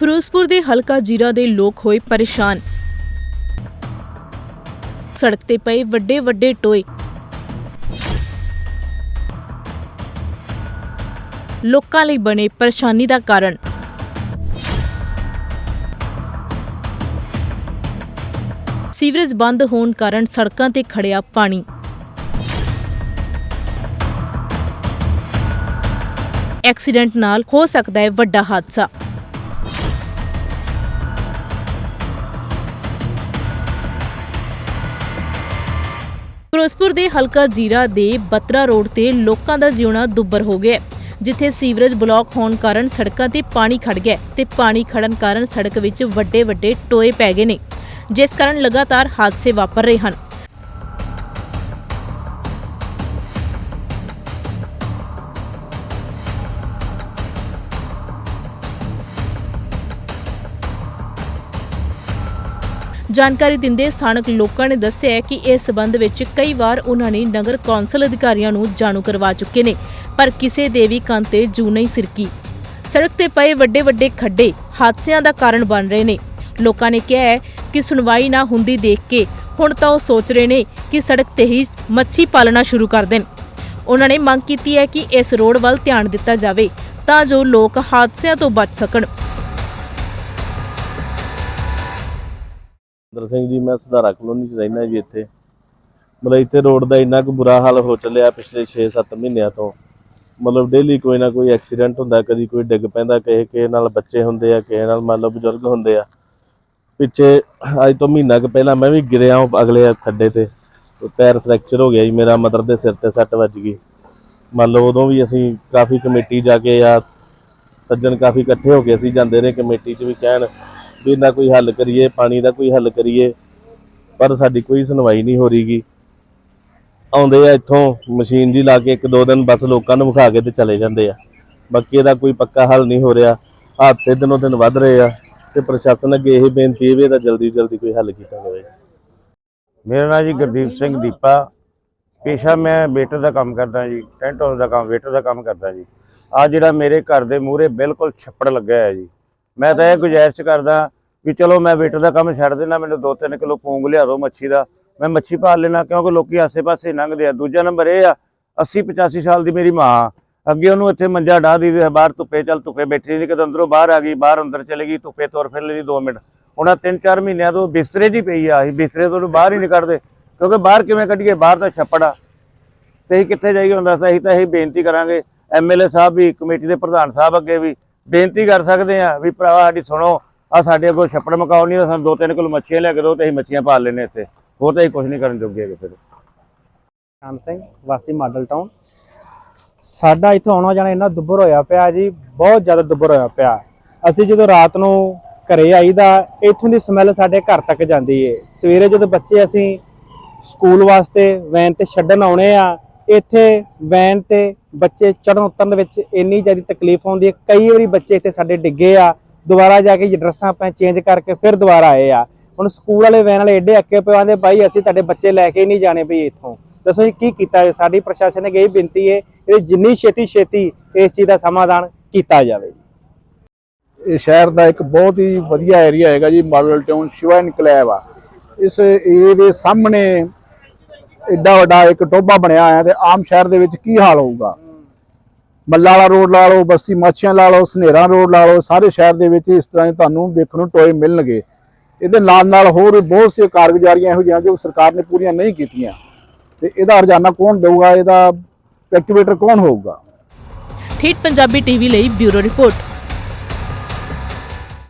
ਫਿਰੋਜ਼ਪੁਰ ਦੇ ਹਲਕਾ ਜੀਰਾ ਦੇ ਲੋਕ ਹੋਏ ਪਰੇਸ਼ਾਨ। ਸੜਕ ਤੇ ਪਏ ਵੱਡੇ ਵੱਡੇ ਟੋਏ। ਲੋਕਾਂ ਲਈ ਬਣੇ ਪਰੇਸ਼ਾਨੀ ਦਾ ਕਾਰਨ। ਸੀਵਰੇਜ ਬੰਦ ਹੋਣ ਕਾਰਨ ਸੜਕਾਂ ਤੇ ਖੜਿਆ ਪਾਣੀ। ਐਕਸੀਡੈਂਟ ਨਾਲ ਹੋ ਸਕਦਾ ਹੈ ਵੱਡਾ ਹਾਦਸਾ। ਫਿਰੋਜ਼ਪੁਰ ਦੇ ਹਲਕਾ ਜੀਰਾ ਦੇ ਬਤਰਾ ਰੋਡ ਤੇ ਲੋਕਾਂ ਦਾ ਜਿਉਣਾ ਦੁੱਬਰ ਹੋ ਗਿਆ ਜਿੱਥੇ ਸੀਵਰੇਜ ਬਲਾਕ ਹੋਣ ਕਾਰਨ ਸੜਕਾਂ ਤੇ ਪਾਣੀ ਖੜ ਗਿਆ ਹੈ ਤੇ ਪਾਣੀ ਖੜਨ ਕਾਰਨ ਸੜਕ ਵਿੱਚ ਵੱਡੇ ਵੱਡੇ ਟੋਏ ਪੈ ਗਏ ਨੇ, ਜਿਸ ਕਾਰਨ ਲਗਾਤਾਰ ਹਾਦਸੇ ਵਾਪਰ ਰਹੇ ਹਨ। ਜਾਣਕਾਰੀ ਦਿੰਦੇ ਸਥਾਨਕ ਲੋਕਾਂ ਨੇ ਦੱਸਿਆ ਹੈ ਕਿ ਇਸ ਸਬੰਧ ਵਿੱਚ ਕਈ ਵਾਰ ਉਹਨਾਂ ਨੇ ਨਗਰ ਕੌਂਸਲ ਅਧਿਕਾਰੀਆਂ ਨੂੰ ਜਾਣੂ ਕਰਵਾ ਚੁੱਕੇ ਨੇ, ਪਰ ਕਿਸੇ ਦੇ ਵੀ ਕੰਨ ਤੇ ਜੂ ਨਹੀਂ ਸਿਰਕੀ। ਸੜਕ ਤੇ ਪਏ ਵੱਡੇ ਵੱਡੇ ਖੱਡੇ ਹਾਦਸਿਆਂ ਦਾ ਕਾਰਨ ਬਣ ਰਹੇ ਨੇ। ਲੋਕਾਂ ਨੇ ਕਿਹਾ ਹੈ ਕਿ ਸੁਣਵਾਈ ਨਾ ਹੁੰਦੀ ਦੇਖ ਕੇ ਹੁਣ ਤਾਂ ਉਹ ਸੋਚ ਰਹੇ ਨੇ ਕਿ ਸੜਕ ਤੇ ਹੀ ਮੱਛੀ ਪਾਲਣਾ ਸ਼ੁਰੂ ਕਰ ਦੇਣ। ਉਹਨਾਂ ਨੇ ਮੰਗ ਕੀਤੀ ਹੈ ਕਿ ਇਸ ਰੋਡ ਵੱਲ ਧਿਆਨ ਦਿੱਤਾ ਜਾਵੇ ਤਾਂ ਜੋ ਲੋਕ ਹਾਦਸਿਆਂ ਤੋਂ ਬਚ ਸਕਣ। ਸੁੰਦਰ ਸਿੰਘ ਜੀ, ਮੈਂ ਸੁਧਾਰਾ ਕਲੋਨੀ ਚ ਰਹਿਣਾ ਜੀ ਇੱਥੇ। ਮਤਲਬ ਇੱਥੇ ਰੋਡ ਦਾ ਇੰਨਾ ਕੁ ਬੁਰਾ ਹਾਲ ਹੋ ਚੱਲਿਆ ਪਿਛਲੇ 6-7 ਮਹੀਨਿਆਂ ਤੋਂ। ਮਤਲਬ ਡੇਲੀ ਕੋਈ ਨਾ ਕੋਈ ਐਕਸੀਡੈਂਟ ਹੁੰਦਾ, ਕਦੀ ਕੋਈ ਡਿੱਗ ਪੈਂਦਾ, ਕਿਸੇ ਕਿਸੇ ਨਾਲ ਬੱਚੇ ਹੁੰਦੇ ਆ, ਕਿਸੇ ਨਾਲ ਮੰਨ ਲਓ ਬਜ਼ੁਰਗ ਹੁੰਦੇ ਆ। ਪਿੱਛੇ ਅੱਜ ਤੋਂ ਮਹੀਨਾ ਕੁ ਪਹਿਲਾਂ ਮੈਂ ਵੀ ਗਿਰਿਆ ਅਗਲੇ ਖੱਡੇ ਤੇ। ਤੇ ਪੈਰ ਫ੍ਰੈਕਚਰ ਹੋ ਗਿਆ ਜੀ, ਮੇਰਾ ਮਦਰ ਦੇ ਸਿਰ ਤੇ ਸੱਟ ਵੱਜ ਗਈ। ਮੰਨ ਲਓ ਉਦੋਂ ਵੀ ਅਸੀਂ ਕਾਫੀ ਕਮੇਟੀ ਜਾ ਕੇ ਆ ਸੱਜਣ ਕਾਫੀ ਇਕੱਠੇ ਹੋ ਕੇ ਅਸੀਂ ਜਾਂਦੇ ਰਹੇ ਕਮੇਟੀ 'ਚ ਵੀ ਕਹਿਣ ਵੀ ਇਹਦਾ ਕੋਈ ਹੱਲ ਕਰੀਏ, ਪਾਣੀ ਦਾ ਕੋਈ ਹੱਲ ਕਰੀਏ, ਪਰ ਸਾਡੀ ਕੋਈ ਸੁਣਵਾਈ ਨਹੀਂ ਹੋ ਰਹੀਗੀ। ਆਉਂਦੇ ਆ ਇੱਥੋਂ, ਮਸ਼ੀਨ ਜੀ ਲਾ ਕੇ ਇੱਕ ਦੋ ਦਿਨ ਬਸ ਲੋਕਾਂ ਨੂੰ ਵਿਖਾ ਕੇ ਤੇ ਚਲੇ ਜਾਂਦੇ ਆ। ਬਾਕੀ ਇਹਦਾ ਕੋਈ ਪੱਕਾ ਹੱਲ ਨਹੀਂ ਹੋ ਰਿਹਾ। ਹਾਦਸੇ ਦਿਨੋਂ ਦਿਨ ਵੱਧ ਰਹੇ ਆ ਤੇ ਪ੍ਰਸ਼ਾਸਨ ਅੱਗੇ ਇਹ ਬੇਨਤੀ ਹੈ ਵੀ ਇਹਦਾ ਜਲਦੀ ਜਲਦੀ ਕੋਈ ਹੱਲ ਕੀਤਾ ਜਾਵੇ। ਮੇਰਾ ਨਾਮ ਜੀ ਗੁਰਦੀਪ ਸਿੰਘ ਦੀਪਾ। ਪੇਸ਼ਾ ਮੈਂ ਵੇਟਰ ਦਾ ਕੰਮ ਕਰਦਾ ਜੀ ਟੈਂਟ ਹਾਊਸ ਦਾ ਕੰਮ ਵੇਟਰ ਦਾ ਕੰਮ ਕਰਦਾ ਜੀ। ਆ ਜਿਹੜਾ ਮੇਰੇ ਘਰ ਦੇ ਮੂਹਰੇ ਬਿਲਕੁਲ ਛੱਪੜ ਲੱਗਾ ਹੈ ਜੀ। ਮੈਂ ਤਾਂ ਇਹ ਗੁਜ਼ਾਇਸ਼ ਕਰਦਾ ਵੀ ਚਲੋ ਮੈਂ ਵੇਟਰ ਦਾ ਕੰਮ ਛੱਡ ਦੇਣਾ ਮੈਨੂੰ 2-3 ਕਿਲੋ ਪੂੰਗ ਲਿਆ ਦਿਓ ਮੱਛੀ ਦਾ। ਮੈਂ ਮੱਛੀ ਪਾਲ ਲੈਣਾ ਕਿਉਂਕਿ ਲੋਕੀ ਆਸੇ-ਪਾਸੇ ਲੰਘਦੇ ਆ। ਦੂਜਾ ਨੰਬਰ ਇਹ ਆ 80-85 ਸਾਲ ਦੀ ਮੇਰੀ ਮਾਂ ਅੱਗੇ ਉਹਨੂੰ ਇੱਥੇ ਮੰਜਾ ਢਾ ਦੀ ਦੇ ਬਾਹਰ ਧੁੱਪੇ ਚੱਲ ਧੁੱਪੇ ਬੈਠੀ ਨਹੀਂ ਕਦੋਂ ਅੰਦਰੋਂ ਬਾਹਰ ਆ ਗਈ, ਬਾਹਰ ਅੰਦਰ ਚਲੇ ਗਈ, ਧੁੱਪੇ ਤੁਰ ਫਿਰ ਲਈ 2 ਮਿੰਟ। ਉਹਨਾਂ 3-4 ਮਹੀਨਿਆਂ ਤੋਂ ਬਿਸਤਰੇ 'ਚ ਹੀ ਪਈ ਆ ਅਸੀਂ, ਬਿਸਤਰੇ ਤੋਂ ਉਹਨੂੰ ਬਾਹਰ ਹੀ ਨਹੀਂ ਕੱਢਦੇ। ਕਿਉਂਕਿ ਬਾਹਰ ਕਿਵੇਂ ਕੱਢੀਏ? ਬਾਹਰ ਤਾਂ ਛੱਪੜ ਆ। ਤੇ ਅਸੀਂ ਕਿੱਥੇ ਜਾਈਏ? ਹੁੰਦਾ ਅਸੀਂ ਤਾਂ ਇਹ ਬੇਨਤੀ ਕਰਾਂਗੇ। ਐਮਐਲਏ ਸਾਹਿਬ ਵੀ, ਕਮੇਟੀ ਦੇ ਪ੍ਰਧਾਨ ਸਾਹਿਬ ਅੱਗੇ ਵੀ ਬੇਨਤੀ ਕਰ ਸਕਦੇ ਆ ਵੀ ਭਰਾਵਾ ਸਾਡੀ ਸੁਣੋ ਆ ਸਾਡੇ ਕੋਲ ਛੱਪੜ ਮਕਾਓ ਨਹੀਂ, ਤਾਂ ਸਾਨੂੰ ਦੋ ਤਿੰਨ ਕਿਲੋ ਮੱਛੀਆਂ ਲੈ ਕੇ ਦਿਓ ਤੇ ਅਸੀਂ ਮੱਛੀਆਂ ਪਾਲ ਲੈਨੇ ਇੱਥੇ। ਹੋਰ ਤਾਂ ਅਸੀਂ ਕੁਝ ਨਹੀਂ ਕਰਨ ਜੋਗੇ ਹੈਗੇ ਫਿਰ। ਖਾਨ ਸਿੰਘ, ਵਾਸੀ ਮਾਡਲ ਟਾਊਨ। ਸਾਡਾ ਇੱਥੋਂ ਆਉਣਾ ਜਾਣਾ ਇੰਨਾ ਦੁੱਬਰ ਹੋਇਆ ਪਿਆ ਜੀ, ਬਹੁਤ ਜ਼ਿਆਦਾ ਦੁੱਬਰ ਹੋਇਆ ਪਿਆ। ਅਸੀਂ ਜਦੋਂ ਰਾਤ ਨੂੰ ਘਰੇ ਆਈਦਾ, ਇੱਥੋਂ ਦੀ ਸਮੈਲ ਸਾਡੇ ਘਰ ਤੱਕ ਜਾਂਦੀ ਏ। ਸਵੇਰੇ ਜਦੋਂ ਬੱਚੇ ਅਸੀਂ ਸਕੂਲ ਵਾਸਤੇ ਵੈਨ ਤੇ ਛੱਡਣ ਆਉਣੇ ਆ ਇੱਥੇ ਵੈਨ ਤੇ ਬੱਚੇ ਚੜ੍ਹਨ ਉਤਰਨ ਦੇ ਵਿੱਚ ਇੰਨੀ ਜ਼ਿਆਦਾ ਤਕਲੀਫ ਆਉਂਦੀ ਹੈ। ਕਈ ਵਾਰੀ ਬੱਚੇ ਇੱਥੇ ਸਾਡੇ ਡਿੱਗੇ ਆ, ਦੁਬਾਰਾ ਜਾ ਕੇ ਡਰੈਸਾਂ ਆਪਾਂ ਚੇਂਜ ਕਰਕੇ ਫਿਰ ਦੁਬਾਰਾ ਆਏ ਆ। ਹੁਣ ਸਕੂਲ ਵਾਲੇ ਵੈਨ ਵਾਲੇ ਏਡੇ ਅੱਕੇ ਪਏ ਆਂਦੇ, ਬਾਈ, ਅਸੀਂ ਤੁਹਾਡੇ ਬੱਚੇ ਲੈ ਕੇ ਨਹੀਂ ਜਾਣੇ ਬਈ ਇੱਥੋਂ। ਦੱਸੋ ਜੀ, ਕੀ ਕੀਤਾ ਸਾਡੀ ਪ੍ਰਸ਼ਾਸਨ ਨੇ ਇਹ ਬੇਨਤੀ ਹੈ ਇਹ ਜਿੰਨੀ ਛੇਤੀ ਛੇਤੀ ਇਸ ਚੀਜ਼ ਦਾ ਸਮਾਧਾਨ ਕੀਤਾ ਜਾਵੇ ਇਹ ਸ਼ਹਿਰ ਦਾ ਇੱਕ ਬਹੁਤ ਹੀ ਵਧੀਆ ਏਰੀਆ ਹੈਗਾ ਜੀ, ਮਾਡਲ ਟਾਊਨ ਸ਼ਿਵਾ ਇਨਕਲੇਵ ਆ। ਇਸ ਏਰੀਏ ਦੇ ਸਾਹਮਣੇ ਐਡਾ ਵੱਡਾ ਇੱਕ ਟੋਬਾ ਬਣਿਆ ਹੋਇਆ ਤੇ ਆਮ ਸ਼ਹਿਰ ਦੇ ਵਿੱਚ ਕੀ ਹਾਲ ਹੋਊਗਾ? ਮੱਲਾ ਵਾਲਾ ਰੋਡ ਲਾ ਲਓ, ਬਸਤੀ ਮਾਛੀਆਂ ਲਾ ਲਓ, ਸਨੇਰਾ ਰੋਡ ਲਾ ਲਓ, ਸਾਰੇ ਸ਼ਹਿਰ ਦੇ ਵਿੱਚ ਇਸ ਤਰ੍ਹਾਂ ਤੁਹਾਨੂੰ ਦੇਖਣ ਨੂੰ ਟੋਏ ਮਿਲਣਗੇ। ਇਹਦੇ ਨਾਲ ਨਾਲ ਹੋਰ ਬਹੁਤ ਸੇ ਕਾਰਗੁਜ਼ਾਰੀਆਂ ਇਹੋ ਜਿਹੀਆਂ ਜੋ ਸਰਕਾਰ ਨੇ ਪੂਰੀਆਂ ਨਹੀਂ ਕੀਤੀਆਂ। ਤੇ ਇਹਦਾ ਹਰਜਾਨਾ ਕੌਣ ਦੇਊਗਾ? ਇਹਦਾ ਐਕਟੀਵੇਟਰ ਕੌਣ ਹੋਊਗਾ? ਠੇਠ ਪੰਜਾਬੀ ਟੀਵੀ ਲਈ ਬਿਊਰੋ ਰਿਪੋਰਟ।